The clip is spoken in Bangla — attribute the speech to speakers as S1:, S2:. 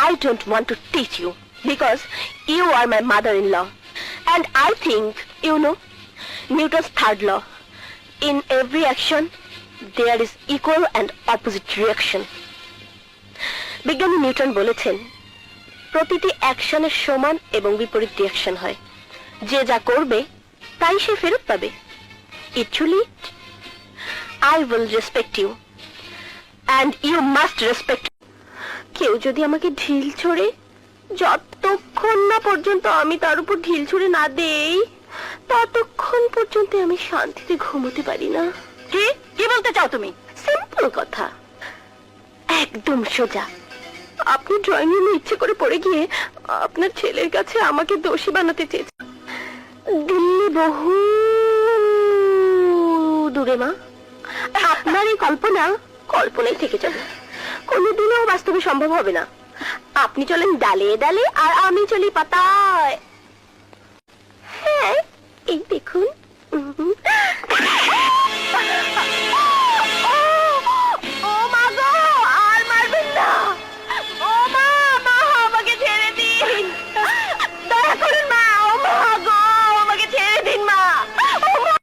S1: I don't want to teach you because you are my mother-in-law. And I think you know Newton's third law. In every action, there is equal and opposite reaction. বিজ্ঞানী নিউটন বলেছেন প্রতিটি অ্যাকশনের সমান এবং বিপরীত রিয়াকশন হয় যে যা করবে তাই সে ফেরত পাবে ইটুলি I will respect you and you must respect কেউ যদি আমাকে ঢিল ছড়ে যতক্ষণ না পর্যন্ত আমি তার উপর ঢিল ছুঁড়ে না দেই ততক্ষণ পর্যন্ত আমি শান্তিতে ঘুমোতে পারি না। কি? কি বলতে চাও তুমি? সিম্পল কথা। একদম সোজা। আপনি ড্রয়িং রুমে ইচ্ছে করে পড়ে গিয়ে আপনার ছেলের কাছে আমাকে দোষী বানাতে চেয়েছেন। দিল্লি বহু দূরে মা। আপনার এই কল্পনা কল্পনাই থেকে যাবে। কোনোদিনও বাস্তবে সম্ভব হবে না। আপনি চলেন ডালে ডালে আর আমি চলি পাতায়।